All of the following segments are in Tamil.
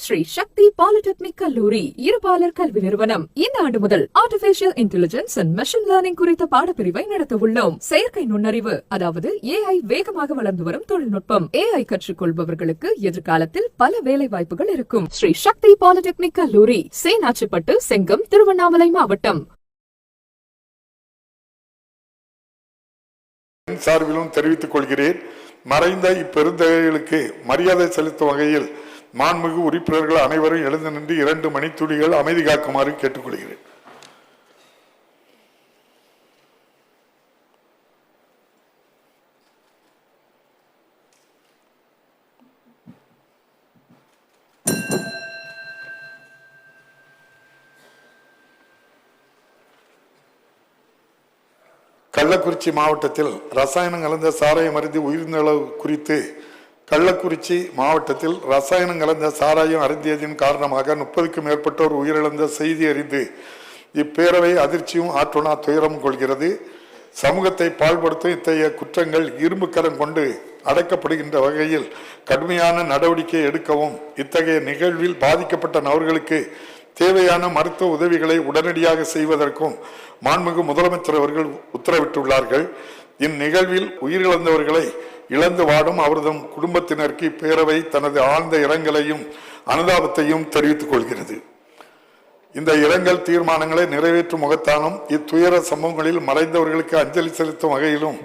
ஸ்ரீ சக்தி பாலிடெக்னிக் கல்லூரி இருபாலர் கல்வி நிறுவனம். இந்த ஆண்டு முதல் artificial intelligence and machine learning குறித்த பாடப்பிரிவை நடத்த உள்ளோம். செயற்கை நுண்ணறிவு அதாவது ஏஐ வேகமாக வளர்ந்து வரும் தொழில்நுட்பம். ஏஐ கற்றுக்கொள்பவர்களுக்கு எதிர்காலத்தில் பல வேலை வாய்ப்புகள் இருக்கும். ஸ்ரீ சக்தி பாலிடெக்னிக் கல்லூரி சேனாச்சிப்பட்டு செங்கம் திருவண்ணாமலை மாவட்டம். சார்பிலும் தெரிவித்துக் கொள்கிறேன் மறைந்த இப்பெருந்தகைகளுக்கு மரியாதை செலுத்தும் வகையில் மாண்புமிகு உறுப்பினர்கள் அனைவரும் எழுந்து நின்று இரண்டு மணித்துளிகள் அமைதி காக்குமாறு கேட்டுக்கொள்கிறேன். கள்ளக்குறிச்சி மாவட்டத்தில் ரசாயனம் கலந்த சாராயம் அருந்தி உயிரிழந்தளவு குறித்து கள்ளக்குறிச்சி மாவட்டத்தில் ரசாயனம் கலந்த சாராயம் அருந்தியதின் காரணமாக முப்பதுக்கும் மேற்பட்டோர் உயிரிழந்த செய்தி அறிந்து இப்பேரவை அதிர்ச்சியும் ஆற்றுணா துயரம் கொள்கிறது. சமூகத்தை பாழ்படுத்தும் இத்தகைய குற்றங்கள் இரும்புக்கரம் கொண்டு அடைக்கப்படுகின்ற வகையில் கடுமையான நடவடிக்கை எடுக்கவும் இத்தகைய நிகழ்வில் பாதிக்கப்பட்ட நபர்களுக்கு தேவையான மருத்துவ உதவிகளை உடனடியாக செய்வதற்கும் மாண்புமிகு முதலமைச்சர் அவர்கள் உத்தரவிட்டுள்ளார்கள். இந்நிகழ்வில் உயிரிழந்தவர்களை இழந்து வாடும் அவரது குடும்பத்தினருக்கு இப்பேரவை தனது ஆழ்ந்த இரங்கலையும் அனுதாபத்தையும் தெரிவித்துக் கொள்கிறது. இந்த இரங்கல் தீர்மானங்களை நிறைவேற்றும் முகத்தாலும் இத்துயர சம்பவங்களில் மறைந்தவர்களுக்கு அஞ்சலி செலுத்தும் வகையிலும்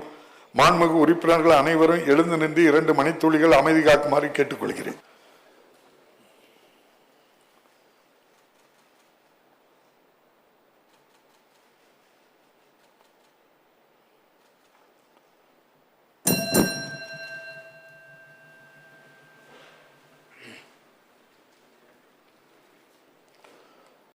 மாண்புமிகு உறுப்பினர்கள் அனைவரும் எழுந்து நின்று இரண்டு மணித்துளிகள் அமைதி காக்குமாறு கேட்டுக்கொள்கிறேன்.